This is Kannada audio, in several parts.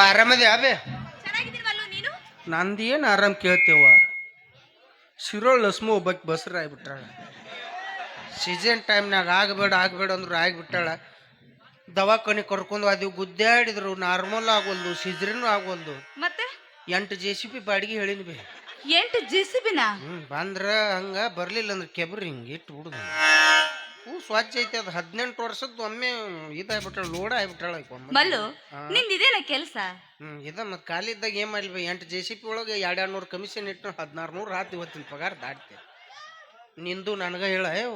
ಆರಾಮದಿ ಅಬೆ ನಂದು ಏನು ಆರಾಮ್ ಕೇಳ್ತೇವ ಶಿರೋಳ್ ಲಸ್ಮು ಒಬ್ಬಕ್ಕೆ ಬಸ್ರ ಆಗ್ಬಿಟ್ಟಾಳ. ಸೀಸನ್ ಟೈಮ್ನಾಗ ಆಗಬೇಡ ಆಗಬೇಡ ಅಂದ್ರು ಆಗಿಬಿಟ್ಟಾಳ. ದವಾಖಾನೆ ಕರ್ಕೊಂಡು ಅದು ಗುದ್ದಾಡಿದ್ರು ನಾರ್ಮಲ್ ಆಗೋಲ್ದು ಸಿಜ್ರಿನೂ ಆಗೋಲ್ದು. ಮತ್ತೆ? ಎಂಟು ಜೆ ಸಿ ಪಿ ಬಾಡಿಗೆ ಹೇಳಿನಿ ಬಿ. ಎಂಟು ಜೆ ಜೆಸಿಬಿನ ಹ್ಞೂ ಬಂದ್ರ ಹಂಗ ಬರ್ಲಿಲ್ಲ ಅಂದ್ರೆ ಕೆಬ್ರಿ ಹಿಂಗೆ ಇಟ್ಟು ಬಿಡುದು ಹ್ಞೂ ಸ್ವಚ್ಛ ಐತೆ ಅದು ಹದಿನೆಂಟು ವರ್ಷದ್ದು ಒಮ್ಮೆ ಇದಾಗ್ಬಿಟ್ಟಾಳ ಲೋಡ್ ಆಗ್ಬಿಟ್ಟಾಳ ಮಲ್ಲು ನಿಂದ ನಿಂದಿದೇನ ಕೆಲಸ? ಹ್ಮ್ ಇದ ಮತ್ತು ಖಾಲಿ ಇದ್ದಾಗ ಏನು ಮಾಡ್ಲಿ ಎಂಟು ಜೆ ಸಿ ಪಿ ಒಳಗೆ ಎರಡು ಎರಡು ನೂರು ಕಮಿಷನ್ ಇಟ್ಟು ಹದಿನಾರು ನೂರು ರಾತ್ರಿ ಇವತ್ತಿನ ಪಗಾರ ದಾಟ್ತೆ. ನಿಂದು ನನಗೆ ಹೇಳ ಏವ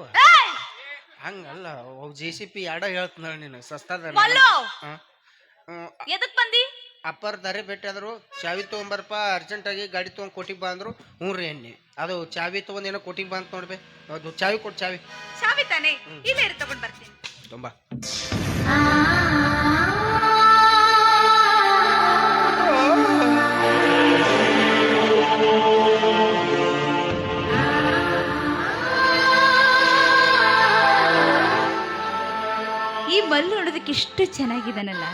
ಹಂಗಲ್ಲ ಅವು ಜೆ ಸಿ ಪಿ ಎರಡ ಹೇಳ್ತಾಳ ನೀನು ಸಸ್ತದ ಮಲ್ಲು! ಎದಕ್ಕೆ ಎದಕ್ ಬಂದಿ? ಅಪ್ಪರ್ ದಾರಿ ಭೇಟಿಯಾದ್ರು ಚಾವಿ ತೊಗೊಂಬರಪ್ಪ ಅರ್ಜೆಂಟಾಗಿ ಗಾಡಿ ತೊಗೊಂಡು ಕೊಟ್ಟಿಗೆ ಬಾ ಅಂದ್ರು ಹ್ಞೂ ರೀ ಎಣ್ಣೆ ಅದು ಚಾವಿ ತೊಗೊಂಡು ಏನೋ ಕೊಟ್ಟಿಗೆ ಬಾ ಅಂತ ನೋಡ್ಬೆ ಅದು ಚಾವಿ ಕೊಟ್ಟು ಚಾವಿ. ಚಾವಿ ತಾನೆ? ಇಲ್ಲೇ ಇರು ತಗೊಂಡ್ ಬರ್ತೀನಿ. ತುಂಬ ಈ ಮಲ್ಲು ನೋಡೋದಕ್ಕೆ ಇಷ್ಟು ಚೆನ್ನಾಗಿದ್ದಾನಲ್ಲ.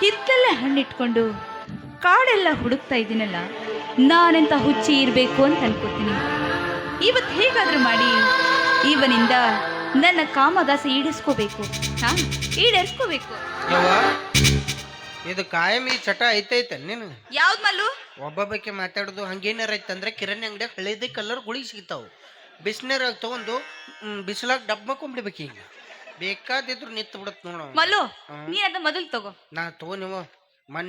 ಹಿತ್ಲೆಲ್ಲ ಹಣ್ಣಿಟ್ಕೊಂಡು ಕಾಡೆಲ್ಲ ಹುಡುಕ್ತಾ ಇದ್ದೀನಲ್ಲ ನಾನೆಂತ ಹುಚ್ಚಿ ಇರಬೇಕು ಅಂತ ಅನ್ಕೋತೀನಿ. ಇವತ್ತು ಹೇಗಾದರೂ ಮಾಡಿ ಇವನಿಂದ ನನ್ನ ಕಾಮದಾಸ ಈಡಿಸ್ಕೋಬೇಕು ಹಾ ಈಡೇರಿಸ್ಕೋಬೇಕು. ಇದು ಕಾಯಂ ಈ ಚಟ ಐತೈತೆ ನೀನು? ಯಾವ್ದು ಮಲ್ಲು? ಒಬ್ಬೊಬ್ಬಕ್ಕೆ ಮಾತಾಡೋದು ಹಂಗೇನಾರ ಐತಂದ್ರೆ ಕಿರಾಣಿ ಅಂಗಡಿ ಹಳೇದೇ ಕಲರ್ ಗುಳಿಗೆ ಸಿಗ್ತಾವು. ಬಿಸಿನೀರಾಗ ತೊಗೊಂಡು ಬಿಸಿಲಾಗ ಡಬ್ಬ ಕೊಂಬಿಡ್ಬೇಕು ಈಗ. ಬೇಕಾದಿದ್ರು ನಿಂತು ಬಿಡತ್ ನೋಡ ಮಲ್ಲು ನೀ ಅದ ಮೊದಲು ತಗೋ. ನಾ ತಗೋ ನೀವು.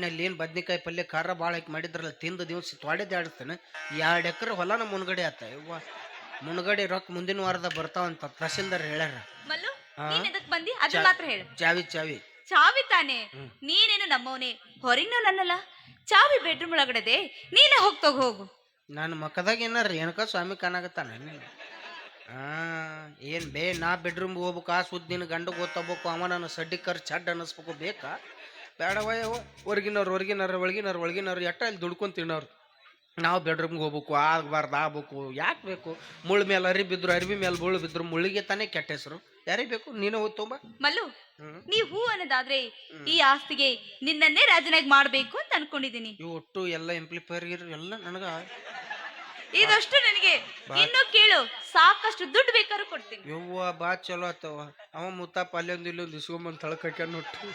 ಅಲ್ಲಿ ಏನು ಬದ್ನಿಕಾಯಿ ಪಲ್ಯ ಖಾರ ಭಾಳ ಹಾಕಿ ಮಾಡಿದ್ರಲ್ಲ ತಿಂದು ದಿವಸ ತೊಡೆದು ಆಡ್ತಾನೆ ಎರಡು ಎಕರೆ ಹೊಲನ ಮುನ್ಗಡೆ ಆತ. ಇವ್ವ ಮುನ್ಗಡೆ ರೊಕ್ಕ ಮುಂದಿನ ವಾರದ ಬರ್ತಾವಂತ ತಹಸೀಲ್ದಾರ್ ಹೇಳ್ಯಾರ. ಮಲ್ಲು ಹಾ? ನೀನ್ ಎದಕ್ ಬಂದಿ? ಅದು ಮಾತ್ರ ಹೇಳು. ಚಾವಿ ಚಾವಿ. ಚಾವಿ ತಾನೆ. ನೀನೇನು ನಮ್ಮವನೇ? ಹೊರಗಿನ ನನ್ನಲ್ಲ ಚಾವಿ ಬೆಡ್ರೂಮ್ ಒಳಗಡೆ ನೀನೇ ಹೋಗ್ತೋಗ ತಗೋ ಹೋಗು. ನಾನು ಮಕ್ಕದಾಗ ಏನಾರ ಏನಕ ಸ್ವಾಮಿ ಕಾಣಾಗತ್ತಾನ ಏನು ಬೇ ನಾ ಬೆಡ್ರೂಮ್ ಹೋಗ್ಬೇಕು ಆ ಸುದ್ದಿ ನಿನ್ನ ಗಂಡ ಗೊತ್ತಬೇಕು ಅವ ನನ್ನ ಸಡ್ಡಿ ಕರ್ ಚಡ್ ಅನ್ನಿಸ್ಬೇಕು ಬೇಕಾ? ಬೇಡವ ಹೊರ್ಗಿನವ್ರು ಹೊರಗಿನವ್ರು ಒಳಗಿನವ್ರು ಒಳಗಿನವ್ರು ಎಟ್ಟ ಅಲ್ಲಿ ದುಡ್ಕೊಂಡು ತಿನ್ನೋರು? ನಾವು ಬೆಡ್ರೂಮ್ಗೆ ಹೋಗ್ಬೇಕು ಆಗಬಾರ್ದು ಆಗ್ಬೇಕು ಯಾಕೆ ಬೇಕು? ಮುಳ್ಳು ಮೇಲೆ ಅರಿ ಬಿದ್ರು ಅರಿವಿ ಮೇಲೆ ಮುಳ್ಳು ಬಿದ್ರು ಮುಳ್ಳಿಗೆ ತಾನೇ ಕೆಟ್ಟ ಹೆಸರು. ಯಾರಿಗೆ ಬೇಕು? ನೀನು ಹೋಗಿ ತುಂಬ ಮಲ್ಲು ನೀ ಹೂ ಅನ್ನೋದಾದ್ರೆ ಈ ಆಸ್ತಿಗೆ ನಿನ್ನನ್ನೇ ರಾಜನಾಗಿ ಮಾಡ್ಬೇಕು ಅಂತ ಅನ್ಕೊಂಡಿದೀನಿ ಇವು ಒಟ್ಟು ಎಲ್ಲ ಎಂಪ್ಲಿಫೈರ್ ಎಲ್ಲ ನನಗೆ ಇದಷ್ಟು ನನಗೆ. ಇನ್ನು ಕೇಳು ಸಾಕಷ್ಟು ದುಡ್ಡು ಬೇಕಾದ್ರೂ ಕೊಡ್ತೀನಿ. ಯವ್ವ ಬಾ ಚಲೋ ಆತವ ಅವ ಮುತ್ತಪ್ಪ ಅಲ್ಲೊಂದು ಇಲ್ಲೊಂದು ಇಸ್ಕೊಂಬಂದು ತಳಕಕ್ಕೆ ನೊಟ್ಟು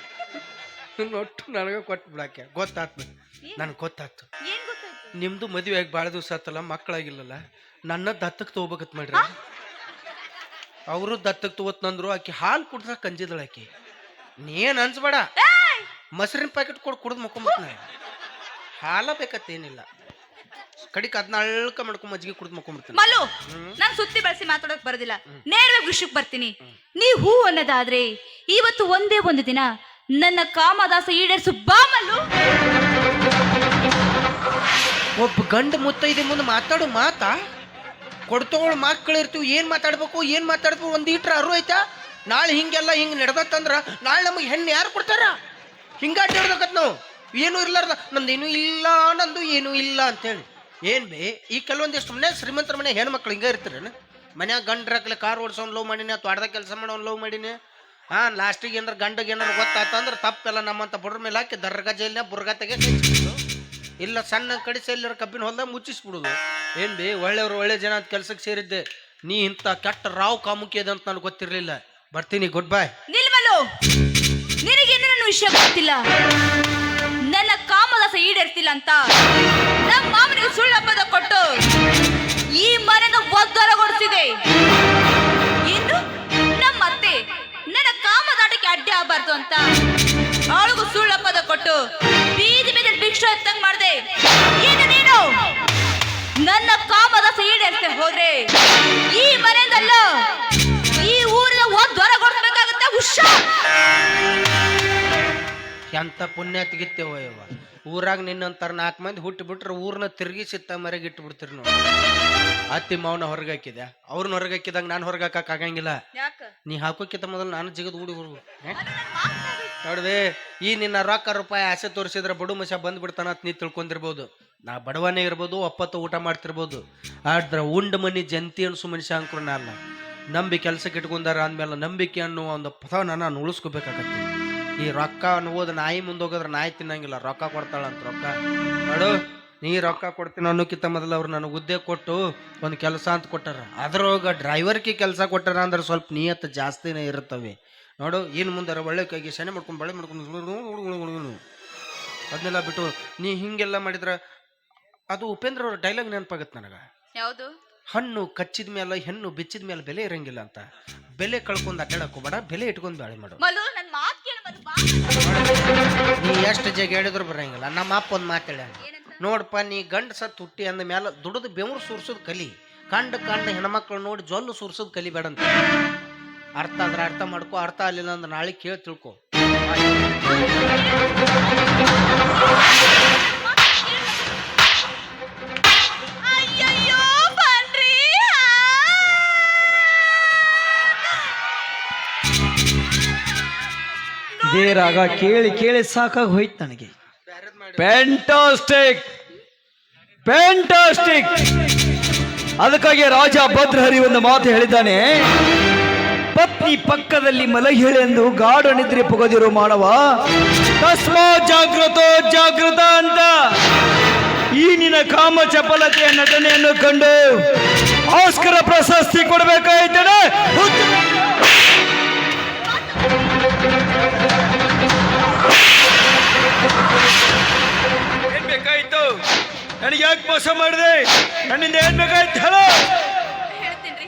ನೊಟ್ಟು ನನಗೆ ಕೊಟ್ಟು ಬಿಡಾಕೆ. ಗೊತ್ತಾತು ನನಗೆ ಗೊತ್ತಾತು. ಏನ್ ಗೊತ್ತಾಯ್ತು? ನಿಮ್ದು ಮದುವೆ ಆಗಿ ಭಾಳ ದಿವಸ ಆತಲ್ಲ ಮಕ್ಕಳಾಗಿಲ್ಲಲ್ಲ ನನ್ನ ದತ್ತಕ್ಕೆ ತಗೋಬೇಕತ್ ಮಾಡ್ರಿ. ಅವರು ದತ್ತಕ್ಕೆ ತಗೋತ್ನಂದ್ರು ಆಕಿ ಹಾಲು ಕುಡ್ದ ಕಂಜಿದಳ ಆಕಿ. ನೀನ್ ಅನ್ಸ್ಬೇಡ. ಏಯ್! ಮೊಸರಿನ ಪ್ಯಾಕೆಟ್ ಕೊಡು ಕುಡ್ದು ಮಕ್ಕೊಂಬಿಟ್ನ ಹಾಲ ಬೇಕತ್ತೇನಿಲ್ಲ. ಕಡಿಕ್ ಅದ್ನಾಳ್ಕ ಮಾಡ್ಕೊಂಡ್ ಮಜ್ಜಿಗೆ ಕುಡ್ದು ಮಕ್ಕೊಂಡ್ಬಿಡ್ತೀನಿ. ಮಲ್ಲು ನಾನು ಸುತ್ತಿ ಬಳಸಿ ಮಾತಾಡೋಕ್ ಬರೋದಿಲ್ಲ. ನೇರವಾಗಿ ವಿಷಯಕ್ಕೆ ಬರ್ತೀನಿ. ನೀ ಹೂ ಅನ್ನೋದಾದ್ರೆ ಇವತ್ತು ಒಂದೇ ಒಂದು ದಿನ ನನ್ನ ಕಾಮದಾಸ ಈಡೇರಿಸು ಬಾ ಮಲ್ಲು. ಒಬ್ಬ ಗಂಡ ಮುತ್ತೈದೆ ಮುಂದೆ ಮಾತಾಡು ಮಾತಾ ಕೊಡ್ತೋಳು ಮಕ್ಕಳಿರ್ತೀವಿ ಏನು ಮಾತಾಡ್ಬೇಕು ಏನು ಮಾತಾಡ್ಬೇಕು ಒಂದು ಈಟ್ರ ಅರು ಐತಾ? ನಾಳೆ ಹಿಂಗೆಲ್ಲ ಹಿಂಗೆ ನಡೆದತ್ತಂದ್ರ ನಾಳೆ ನಮಗೆ ಹೆಣ್ಣು ಯಾರು ಕೊಡ್ತಾರ? ಹಿಂಗಾಟ ಹಿಡ್ದಕತ್ ನಾವು. ಏನೂ ಇರ್ಲಾರ್ದ ನಂದು ಏನೂ ಇಲ್ಲ ನಂದು ಏನೂ ಇಲ್ಲ ಅಂತೇಳಿ. ಏನು ಬೇ? ಈ ಕೆಲವೊಂದಿಷ್ಟು ಮನೆ ಶ್ರೀಮಂತರ ಮನೆ ಹೆಣ್ಮಕ್ಳು ಹಿಂಗೆ ಇರ್ತೀರೇನು? ಮನ್ಯಾಗ ಹಾಕಲಿ ಕಾರ್ ಓಡಿಸೋನ್ ಲವ್ ಮಾಡಿನಿ ಅಥವಾ ಅಡ್ದ ಕೆಲಸ ಮಾಡೋನ್ ಲವ್ ಮಾಡಿನಿ. ಹಾಂ ಲಾಸ್ಟಿಗೆ ಏನಾರ ಗಂಡಗೆ ಏನಾರು ಗೊತ್ತಾತಂದ್ರೆ ತಪ್ಪೆಲ್ಲ ನಮ್ಮಂತ ಬಡ್ರ ಮೇಲೆ ಹಾಕಿ ದರ್ಗ ಜೈಲಿನ ಬುರ್ಗಾ ತೆಗೆ ಇಲ್ಲ ಸಣ್ಣ ಕಡೆ ಎಲ್ಲರ ಕಬ್ಬಿನ ಹೊಲ್ದಾಗ ಮುಚ್ಚಿಸ್ಬಿಡುದು. ಏನ್ ಬಿ, ಒಳ್ಳೆಯವ್ರು ಒಳ್ಳೆ ಜನ ಅಂತ ಕೆಲ್ಸಕ್ಕೆ ಸೇರಿದ್ದೆ. ನೀ ಇಂಥ ಕೆಟ್ಟ ರಾವ್ ಕಾಮುಕಿ ಅದ ಅಂತ ನನಗೆ ಗೊತ್ತಿರಲಿಲ್ಲ. ಬರ್ತೀನಿ ಗುಡ್ ಬಾಯ್ ನಿಲ್ವಲು ನಿನಗೇನು ನನ್ನ ವಿಷಯ ಗೊತ್ತಿಲ್ಲ? ಕಾಮದಾಸ ಈಡೇರ್ತಿಲ್ಲ ಅಂತ ನಮ್ಮ ಮಾವನಿಗೆ ಸುಳ್ಳು ಹಬ್ಬದ ಕೊಟ್ಟು ಈ ಮನೆನ ಒದ್ದರಗೊಳಿಸಿದೆ ಇನ್ನು ನಮ್ಮ ಅತ್ತೆ ನನ್ನ ಕಾಮದಾಟಕ್ಕೆ ಅಡ್ಡಿ ಆಗಬಾರ್ದು ಅಂತ ಅವಳಿಗೂ ಸುಳ್ಳು ಹಬ್ಬದ ಕೊಟ್ಟು ಬೀದಿ ಬೀದಿ ಭಿಕ್ಷೆ ಎತ್ತಂಗ್ ಮಾಡಿದೆ. ಏನು ನೀನು? ನನ್ನ ಕಾಮದ ಈಡೇರ್ತೆ ಹೋದ್ರೆ ಈ ಮನೆಯಿಂದಲ್ಲ ಈ ಊರಿನ ಒಂದು ಹೊರಗೊಡ್ಬೇಕಾಗುತ್ತೆ ಹುಷಾರ್. ಎಂತ ಪುಣ್ಯ ತೆಗಿತೇವೋ ಊರಾಗ ನಿನ್ನಂತಾರ ನಾಲ್ಕು ಮಂದಿ ಹುಟ್ಟಿ ಬಿಟ್ರೆ ಊರನ್ನ ತಿರುಗಿ ಸಿತ್ತ ಮರೆಗೆ ಇಟ್ಟು ಬಿಡ್ತೀರಿ ನೋಡಿ. ಅತ್ತಿ ಮಾವನ ಹೊರಗೆ ಹಾಕಿದೆ ಅವ್ರನ್ನ ಹೊರಗೆ ಹಾಕಿದಾಗ ನಾನು ಹೊರಗೆ ಹಾಕಕ್ ಆಗಂಗಿಲ್ಲ. ನೀ ಹಾಕೋಕ್ಕಿಂತ ಮೊದಲು ನಾನು ಜಿಗದ್ ಊಡಿ ನೋಡ್ದೆ ಈ ನಿನ್ನ ರೊಕ್ಕ ರೂಪಾಯಿ ಆಸೆ ತೋರಿಸಿದ್ರೆ ಬಡು ಮನುಷ್ಯ ಬಂದ್ಬಿಡ್ತಾನ ಅಂತ ನೀ ತಿಳ್ಕೊಂಡಿರ್ಬೋದು. ನಾ ಬಡವನೇ ಇರ್ಬೋದು ಒಪ್ಪತ್ತು ಊಟ ಮಾಡ್ತಿರ್ಬೋದು. ಆದ್ರೆ ಉಂಡ ಮನಿ ಜಂತಿ ಅನ್ಸು ಮನುಷ್ಯ ಅಂಕ್ರು ಅಲ್ಲ ನಂಬಿ ಕೆಲ್ಸಕ್ಕೆ ಇಟ್ಕೊಂಡಾರ ಅಂದ್ಮೇಲೆ ನಂಬಿಕೆ ಅನ್ನೋ ಒಂದು ಪದವನ್ನ ನಾನು ಉಳಿಸ್ಕೋಬೇಕಾಗತ್ತೆ. ಈ ರೊಕ್ಕ ಅನ್ನೋದು ನಾಯಿ ಮುಂದೆ ಹೋಗೋದ್ರೆ ನಾಯಿ ತಿನ್ನಂಗಿಲ್ಲ ರೊಕ್ಕ ಕೊಡ್ತಾಳಂತ ರೊಕ್ಕ. ನೋಡು ನೀ ರೊಕ್ಕ ಕೊಡ್ತೀನಿ ಅನ್ನೋಕ್ಕಿಂತ ಮೊದಲು ಅವ್ರು ನನಗೆ ಹುದ್ದೆ ಕೊಟ್ಟು ಒಂದು ಕೆಲಸ ಅಂತ ಕೊಟ್ಟಾರ. ಅದ್ರೊಳಗೆ ಡ್ರೈವರ್ಗೆ ಕೆಲಸ ಕೊಟ್ಟಾರ ಅಂದ್ರೆ ಸ್ವಲ್ಪ ನಿಯತ್ತು ಜಾಸ್ತಿನೇ ಇರುತ್ತವೆ. ನೋಡು ಏನು ಮುಂದಾರ ಒಳ್ಳೆ ಕೈಗೆ ಶನಿ ಮಾಡ್ಕೊಂಡು ಬಳೆ ಮಾಡ್ಕೊಂಡು ಅದನ್ನೆಲ್ಲ ಬಿಟ್ಟು ನೀ ಹಿಂಗೆಲ್ಲ ಮಾಡಿದ್ರೆ ಅದು ಉಪೇಂದ್ರ ಅವ್ರ ಡೈಲಾಗ್ ನೆನಪಾಗತ್ತೆ ನನಗೆ. ಯಾವುದು? ಹಣ್ಣು ಕಚ್ಚಿದ ಮೇಲೆ ಹೆಣ್ಣು ಬಿಚ್ಚಿದ ಮೇಲೆ ಬೆಲೆ ಇರಂಗಿಲ್ಲ ಅಂತ. ಬೆಲೆ ಕಳ್ಕೊಂಡು ಅಡ್ಡಾಡಕ್ ಬೇಡ ಬೆಲೆ ಇಟ್ಕೊಂಡು ಬಾಳೆ ಮಾಡು. ನೀ ಎಷ್ಟು ಜಗ ಹೇಳಿದ್ರು ಬರಂಗಿಲ್ಲ. ನಮ್ಮ ಅಪ್ಪ ಒಂದು ಮಾತಾಡ್ಯಾನ ಹೇಳ್ಯಾನ. ನೋಡಪ್ಪ ನೀ ಗಂಡ ಸತ್ ಹುಟ್ಟಿ ಅಂದ ಮೇಲೆ ದುಡಿದು ಬೆವರು ಸುರ್ಸೋದು ಕಲಿ. ಕಂಡು ಕಂಡ ಹೆಣ್ಮಕ್ಳು ನೋಡಿ ಜೊಲ್ಲು ಸುರ್ಸೋದು ಕಲಿಬೇಡಂತ ಅರ್ಥ ಆದ್ರೆ ಅರ್ಥ ಮಾಡ್ಕೊ ಅರ್ಥ ಆಗಲಿಲ್ಲ ಅಂದ್ರೆ ನಾಳೆ ಕೇಳಿ ತಿಳ್ಕೊ. ಇದೇ ರಾಗ ಕೇಳಿ ಕೇಳಿ ಸಾಕಾಗಿ ಹೋಯ್ತು ನನಗೆ. ಪ್ಯಾಂಟಾಸ್ಟಿಕ್ ಪ್ಯಾಂಟಾಸ್ಟಿಕ್ ಅದಕ್ಕಾಗಿ ರಾಜ ಭದ್ರಹರಿ ಒಂದು ಮಾತು ಹೇಳಿದ್ದಾನೆ. ಪತ್ನಿ ಪಕ್ಕದಲ್ಲಿ ಮಲಗಿಳೆ ಎಂದು ಗಾಢ ನಿದ್ರೆ ಪೊಗದಿರೋ ಮಾನವ, ತಸ್ಮಾ ಜಾಗೃತೋ ಜಾಗೃತ ಅಂತ ಈ ನಿನ್ನ ಕಾಮ ಚಪಲತೆಯ ನಟನೆಯನ್ನು ಕಂಡು ಆಸ್ಕರ ಪ್ರಶಸ್ತಿ ಕೊಡಬೇಕಾಯ್ತದೆ? ನನಗೆ ಯಾಕೆ ಮೋಸ ಮಾಡಿದೆ? ನನ್ನಿಂದ ಏನ್ ಬೇಕಾಯ್ತು? ಹೇಳು. ಹೇಳ್ತೀನಿ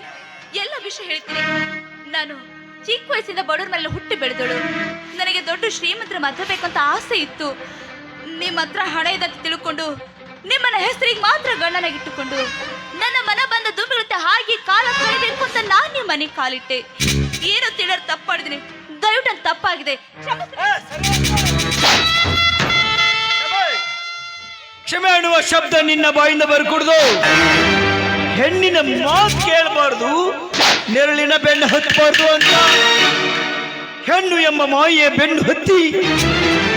ಎಲ್ಲ ವಿಷಯ ಹೇಳ್ತೀನಿ. ನಾನು ಚಿಕ್ಕ ವಯಸ್ಸಿಂದ ಬಡವ್ರ ಮೇಲೆ ಹುಟ್ಟಿ ಬೆಳೆದಳು. ನನಗೆ ದೊಡ್ಡ ಶ್ರೀಮಂತರ ಮದುವೆ ಬೇಕಂತ ಆಸೆ ಇತ್ತು. ನಿಮ್ಮ ಹತ್ರ ಹಣ ಇದೆ ಅಂತ ತಿಳ್ಕೊಂಡು ನಿಮ್ಮನ್ನ ಹೆಸರಿಗೆ ಮಾತ್ರ ಗಂಡನಾಗಿಟ್ಟುಕೊಂಡು ನನ್ನ ಮನ ಬಂದ ದುಂಬಿಳುತ್ತೆ ಹಾಗೆ ಕಾಲ ಕಳೆಯಬೇಕು ಅಂತ ನಾನು ನಿಮ್ಮ ಮನೆಗೆ ಕಾಲಿಟ್ಟೆ. ಏನೋ ತಿಳಿಯೋರು ತಪ್ಪು ಮಾಡಿದ್ದೀನಿ ದಯವಿಟ್ಟು ತಪ್ಪಾಗಿದೆ. ಕ್ಷಮಿಸಿ. ಕ್ಷಮೆ ಅನ್ನುವ ಶಬ್ದ ನಿನ್ನ ಬಾಯಿಂದ ಬರ್ಕೊಡ್ದು. ಹೆಣ್ಣಿನ ಮಾತು ಕೇಳಬಾರ್ದು, ನೆರಳಿನ ಬೆನ್ನು ಹತ್ತಬಾರ್ದು ಅಂತ. ಹೆಣ್ಣು ಎಂಬ ಮಾಯೆ ಬೆನ್ನು ಹತ್ತಿ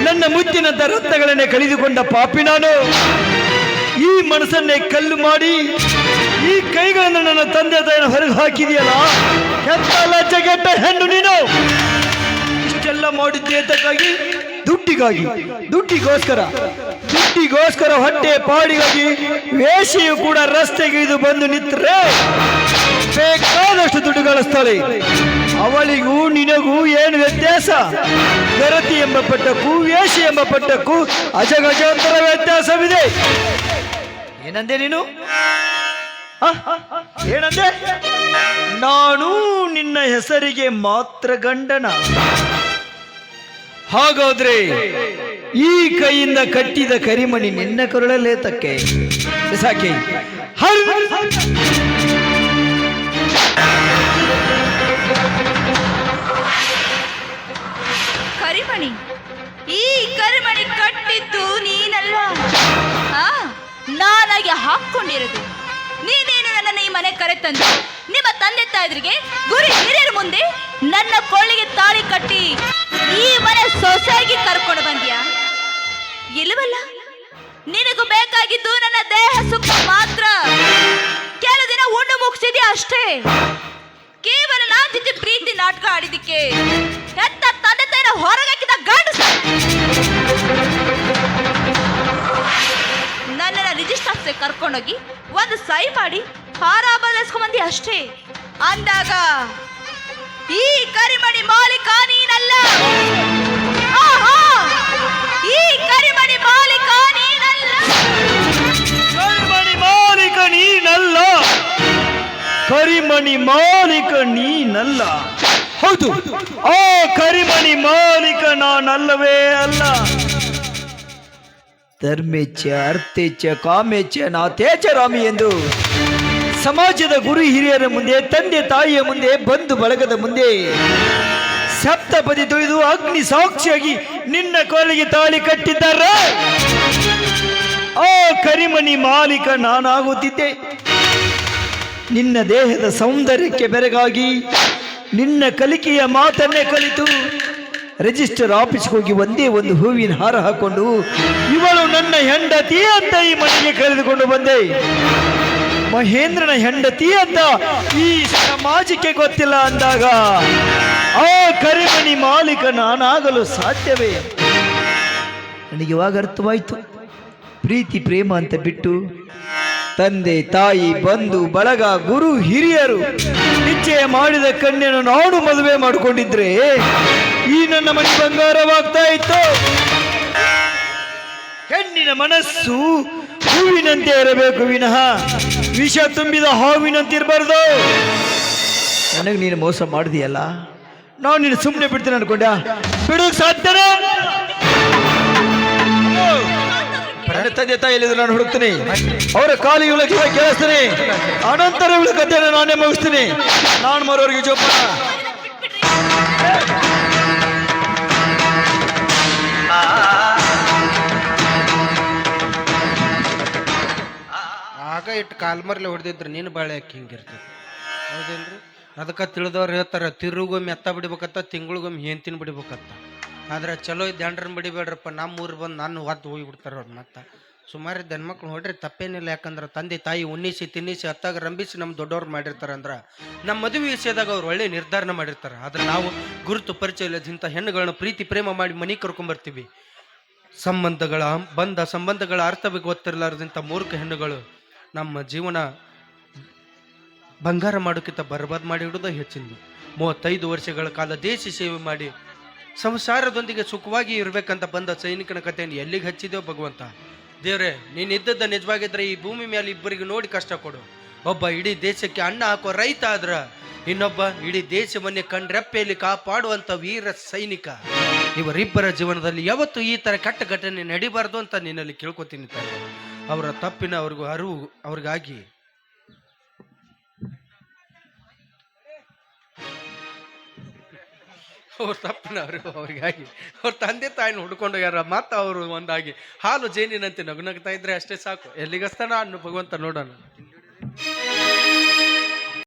ನನ್ನ ಮುತ್ತಿನ ರತ್ನಗಳನ್ನೇ ಕಳೆದುಕೊಂಡ ಪಾಪಿ ನಾನು. ಈ ಮನಸ್ಸನ್ನೇ ಕಲ್ಲು ಮಾಡಿ, ಈ ಕೈಗಳನ್ನು ನನ್ನ ತಂದೆ ತಾಯಿನ ಹೊರಗೆ ಹಾಕಿದೆಯಲ್ಲ ಎಂತ ಲಜ್ಜೆಗೆಟ್ಟ ಹೆಣ್ಣು ನೀನು. ಇಷ್ಟೆಲ್ಲ ಮಾಡಿದ್ದೆ ಅದಕ್ಕಾಗಿ ದುಡ್ಡಿಗಾಗಿ, ದುಡ್ಡಿಗೋಸ್ಕರ ದುಡ್ಡಿಗೋಸ್ಕರ ಹೊಟ್ಟೆ ಪಾಡಿಗಾಗಿ ವೇಷಿಯು ಕೂಡ ರಸ್ತೆಗೆ ಇದು ಬಂದು ನಿಂತರೆ. ಬೇಕಾದಷ್ಟು ದುಡ್ಡು ಗಳಿಸ್ತಾಳೆ ಅವಳಿಗೂ ನಿನಗೂ ಏನು ವ್ಯತ್ಯಾಸ? ಗರತಿ ಎಂಬ ಪಟ್ಟಕ್ಕೂ ವೇಷಿ ಎಂಬ ಪಟ್ಟಕ್ಕೂ ಅಜಗಜಾಂತರ ವ್ಯತ್ಯಾಸವಿದೆ. ಏನಂದೆ ನೀನು? ಏನಂದೆ? ನಾನು ನಿನ್ನ ಹೆಸರಿಗೆ ಮಾತ್ರ ಗಂಡನ. ಹಾಗಾದ್ರೆ ಈ ಕೈಯಿಂದ ಕಟ್ಟಿದ ಕರಿಮಣಿ ನಿನ್ನ ಕರುಳಲ್ಲೇ ತಕ್ಕೆ. ಸಾಕೆ. ಕರಿಮಣಿ, ಈ ಕರಿಮಣಿ ಕಟ್ಟಿದ್ದು ನೀನಲ್ಲ ನಾನಾಗಿ ಹಾಕೊಂಡಿರೋದು. ನೀನೇನು ನನ್ನನ್ನು ಈ ಮನೆ ಕರೆತಂದು? ನಿಮ್ಮ ತಂದೆ ತಾಯಿದರಿಗೆ ಗುರಿ ಹಿರಿಯರ ಮುಂದೆ ನನ್ನ ಕೊಳ್ಳಿಗೆ ತಾಳಿ ಕಟ್ಟಿ ಈ ಮನೆ ಸೊಸೆಯಾಗಿ ಕರ್ಕೊಂಡು ಬಂದ್ಯಾ? ಇಲ್ವಲ್ಲ ನಿನಗೂ ಬೇಕಾಗಿದ್ದು ನನ್ನ ದೇಹ ಸುಖ ಮಾತ್ರ. ಕೆಲವು ದಿನ ಉಣ್ಣು ಮುಗಿಸಿದ್ಯಾ ಅಷ್ಟೇ? ಕೇವಲ ನಾ ಜೊತೆ ಪ್ರೀತಿ ನಾಟಕ ಆಡಿದಕ್ಕೆ ಹೆತ್ತ ತಂದೆ ತಾಯಿನ ಹೊರಗಾಕಿದ ಗಂಡು ನನ್ನನ್ನು ರಿಜಿಸ್ಟರ್ ಆಫೀಸ್ಗೆ ಕರ್ಕೊಂಡೋಗಿ ಒಂದು ಸೈ ಮಾಡಿ ಹಾರ ಬದಲಿಸ್ಕೊಂಬಂದಿ ಅಷ್ಟೇ. ಅಂದಾಗ ಈ ಕರಿಮಣಿ ಮಾಲೀಕ ನೀನಲ್ಲ. ಆಹಾ! ಈ ಕರಿಮಣಿ ಮಾಲೀಕ ನೀನಲ್ಲ. ಕರಿಮಣಿ ಮಾಲೀಕ ನೀನಲ್ಲ. ಕರಿಮಣಿ ಮಾಲೀಕ ನೀನಲ್ಲ. ಹೌದು. ಆ ಕರಿಮಣಿ ಮಾಲೀಕ ನಾನಲ್ಲವೇ ಅಲ್ಲ. ಧರ್ಮೇಚ್ಛ ಅರ್ಥೇಚ್ಛ ಕಾಮೇಚ್ಛ ನಾಥೇಚ್ಛ ರಾಮಿ ಎಂದು. ಸಮಾಜದ ಗುರು ಹಿರಿಯರ ಮುಂದೆ, ತಂದೆ ತಾಯಿಯ ಮುಂದೆ, ಬಂಧು ಬಳಗದ ಮುಂದೆ. ಸಪ್ತಪದಿ ತೊಳೆದು ಅಗ್ನಿ ಸಾಕ್ಷಿಯಾಗಿ ನಿನ್ನ ಕೋಲಿಗೆ ತಾಳಿ ಕಟ್ಟಿದ್ದಾರೆ. ಆ ಕರಿಮಣಿ ಮಾಲೀಕ ನಾನಾಗುತ್ತಿದ್ದೆ. ನಿನ್ನ ದೇಹದ ಸೌಂದರ್ಯಕ್ಕೆ ಬೆರಗಾಗಿ ನಿನ್ನ ಕಲಿಕೆಯ ಮಾತನ್ನೇ ಕಲಿತು ರಿಜಿಸ್ಟರ್ ಆಫೀಸ್ಗೆ ಹೋಗಿ ಒಂದೇ ಒಂದು ಹೂವಿನ ಹಾರ ಹಾಕೊಂಡು ಇವಳು ನನ್ನ ಹೆಂಡತಿ ಅಂತ ಈ ಮನೆಗೆ ಕರೆದುಕೊಂಡು ಬಂದೆ. ಮಹೇಂದ್ರನ ಹೆಂಡತಿ ಅಂತ ಈ ಸಮಾಜಕ್ಕೆ ಗೊತ್ತಿಲ್ಲ ಅಂದಾಗ, ಆ ಕರಿಮಣಿ ಮಾಲೀಕ ನಾನಾಗಲು ಸಾಧ್ಯವೇ? ನನಗೆ ಇವಾಗ ಅರ್ಥವಾಯ್ತು. ಪ್ರೀತಿ, ಪ್ರೇಮ ಅಂತ ಬಿಟ್ಟು ತಂದೆ, ತಾಯಿ, ಬಂಧು, ಬಳಗ, ಗುರು, ಹಿರಿಯರು ನಿಶ್ಚಯ ಮಾಡಿದ ಕಣ್ಣನ್ನು ನಾನು ಮದುವೆ ಮಾಡಿಕೊಂಡಿದ್ರೆ ಈ ನನ್ನ ಮನೆ ಬಂಗಾರವಾಗ್ತಾ ಇತ್ತು. ಹೆಣ್ಣಿನ ಮನಸ್ಸು ಹೂವಿನಂತೆ ಇರಬೇಕು ವಿನಃ. ವಿಷ ತುಂಬಿದ ಹಾವಿನಂತಿರಬಾರ್ದು. ನನಗೆ ನೀನು ಮೋಸ ಮಾಡಿದೆಯಲ್ಲ? ನಾನು ನೀನು ಸುಮ್ಮನೆ ಬಿಡ್ತೀನಿ ಅನ್ಕೊಂಡ ಬಿಡೋಕ್ ಸಾಧ್ಯ ನನ್ನ ತಂದೆ ತಾಯಿ ಎಲ್ಲಿದ್ರು ನಾನು ಹುಡುಕ್ತೀನಿ. ಅವರ ಕಾಲು ಇವಳ ಕಿವ ಕೇಳಿಸ್ತೀನಿ. ಅನಂತರ ಇವಳ ಕಥೆಯನ್ನು ನಾನೇ ಮುಗಿಸ್ತೀನಿ. ನಾನು ಮರೋರಿಗೆ ಜೋಪಾನ. ಆಗ ಇಟ್ಟು ಕಾಲ್ಮರ್ಲೆ ಹೊಡೆದಿದ್ರೆ ನೀನು ಬಾಳೆ ಹಾಕಿ ಹಿಂಗಿರ್ತದೆ ಹೌದೇನ್ರಿ? ಅದಕ್ಕೆ ತಿಳಿದವ್ರು ಹೇಳ್ತಾರೆ, ತಿರುಗೊಮ್ಮೆ ಎತ್ತ ಬಿಡ್ಬೇಕತ್ತ, ತಿಂಗಳಿಗೊಮ್ಮೆ ಹೆಂತಿನ ಬಿಡ್ಬೇಕತ್ತ. ಆದ್ರೆ ಚಲೋ ಇದ್ದ ಹೆಂಡ್ರನ್ನ ಬಿಡಿಬೇಡ್ರಪ್ಪ ನಮ್ಮ ಊರು ಬಂದು ನಾನು ಹೊತ್ತು ಹೋಗಿಬಿಡ್ತಾರೆ ಅವ್ರು ಮತ್ತೆ. ಸುಮಾರು ಇದ್ದ ಹೆಣ್ಮಕ್ಳು ನೋಡ್ರಿ, ತಪ್ಪೇನಿಲ್ಲ. ಯಾಕಂದ್ರೆ ತಂದೆ ತಾಯಿ ಉಣ್ಣಿಸಿ, ತಿನ್ನಿಸಿ, ಅತ್ತಾಗ ರಂಬಿಸಿ ನಮ್ಮ ದೊಡ್ಡವ್ರು ಮಾಡಿರ್ತಾರೆ ಅಂದ್ರೆ ನಮ್ಮ ಮದುವೆ ವಿಷಯದಾಗ ಅವ್ರು ಒಳ್ಳೆ ನಿರ್ಧಾರ ಮಾಡಿರ್ತಾರೆ. ಆದ್ರೆ ನಾವು ಗುರುತು ಪರಿಚಯ ಇಲ್ಲದಿಂಥ ಹೆಣ್ಣುಗಳನ್ನ ಪ್ರೀತಿ ಪ್ರೇಮ ಮಾಡಿ ಮನೆ ಕರ್ಕೊಂಬರ್ತೀವಿ. ಸಂಬಂಧಗಳ, ಬಂದ ಸಂಬಂಧಗಳ ಅರ್ಥವಿಗೆ ಗೊತ್ತಿರಲಾರ್ದಂಥ ಮೂರ್ಖ ಹೆಣ್ಣುಗಳು. ನಮ್ಮ ಜೀವನ ಬಂಗಾರ ಮಾಡೋಕ್ಕಿಂತ ಬರ್ಬಾದ್ ಮಾಡಿ ಇಡೋದೇ ಹೆಚ್ಚಿಂದು. ಮೂವತ್ತೈದು ವರ್ಷಗಳ ಕಾಲ ದೇಶ ಸೇವೆ ಮಾಡಿ ಸಂಸಾರದೊಂದಿಗೆ ಸುಖವಾಗಿ ಇರಬೇಕಂತ ಬಂದ ಸೈನಿಕನ ಕಥೆಯನ್ನು ಎಲ್ಲಿಗೆ ಹಚ್ಚಿದೆಯೋ ಭಗವಂತ. ದೇವ್ರೆ ನೀನು ಇದ್ದದ್ದ ನಿಜವಾಗಿದ್ರೆ ಈ ಭೂಮಿ ಮೇಲೆ ಇಬ್ಬರಿಗೆ ನೋಡಿ ಕಷ್ಟ ಕೊಡು. ಒಬ್ಬ ಇಡೀ ದೇಶಕ್ಕೆ ಅನ್ನ ಹಾಕೋ ರೈತ ಆದ್ರ ಇನ್ನೊಬ್ಬ ಇಡೀ ದೇಶವನ್ನೇ ಕಣ್ರೆಪ್ಪೆಯಲ್ಲಿ ಕಾಪಾಡುವಂತ ವೀರ ಸೈನಿಕ. ಇವರಿಬ್ಬರ ಜೀವನದಲ್ಲಿ ಯಾವತ್ತು ಈ ತರ ಕೆಟ್ಟ ಘಟನೆ ನಡಿಬಾರ್ದು ಅಂತ ನಿನ್ನಲ್ಲಿ ಕೇಳ್ಕೊತೀನಿ ತಾಯಿ. ಅವರ ತಪ್ಪಿನ ಅವ್ರಿಗೂ ಅರಿವು ಅವ್ರಿಗಾಗಿ. ಅವ್ರ ತಪ್ಪಿನ ಅರಿವು ಅವ್ರಿಗಾಗಿ. ಅವ್ರ ತಂದೆ ತಾಯಿನ ಹುಡ್ಕೊಂಡು ಯಾರ ಮತ್ತೆ ಅವರು ಒಂದಾಗಿ. ಹಾಲು ಜೇನಿನಂತೆ ನಗು ನಗ್ತಾ ಇದ್ರೆ ಅಷ್ಟೇ ಸಾಕು. ಎಲ್ಲಿಗಸ್ತಾನ ಅನ್ನು ಭಗವಂತ ನೋಡೋಣ.